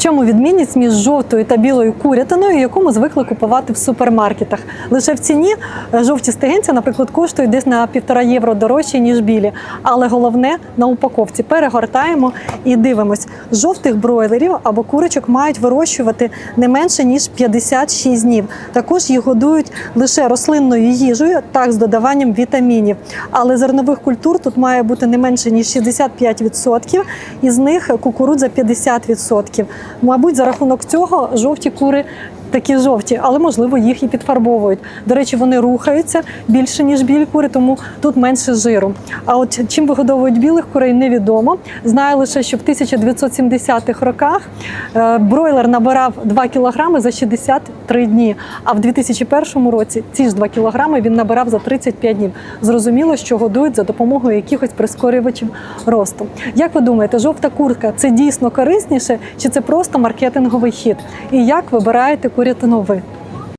чому відмінність між жовтою та білою курятиною, яку ми звикли купувати в супермаркетах? Лише в ціні е, жовті стегенці, наприклад, коштують десь на півтора євро дорожче, ніж білі. Але головне на упаковці перегортаємо і дивимось. Жовтих бройлерів або курочок мають вирощувати не менше ніж 56 днів. Також їх годують лише рослинною їжею, так з додаванням вітамінів. Але зернових культур тут має бути не менше ніж 65%, із них кукурудза 50%. Мабуть, за рахунок цього жовті кури. Такі жовті, але можливо їх і підфарбовують. До речі, вони рухаються більше ніж білі кури, тому тут менше жиру. А от чим вигодовують білих курей, невідомо. Знаю лише, що в 1970-х роках е, бройлер набирав 2 кілограми за 63 дні. А в 2001 році ці ж 2 кілограми він набирав за 35 днів. Зрозуміло, що годують за допомогою якихось прискорювачів росту. Як ви думаєте, жовта курка це дійсно корисніше, чи це просто маркетинговий хід? І як вибираєте курятину ви?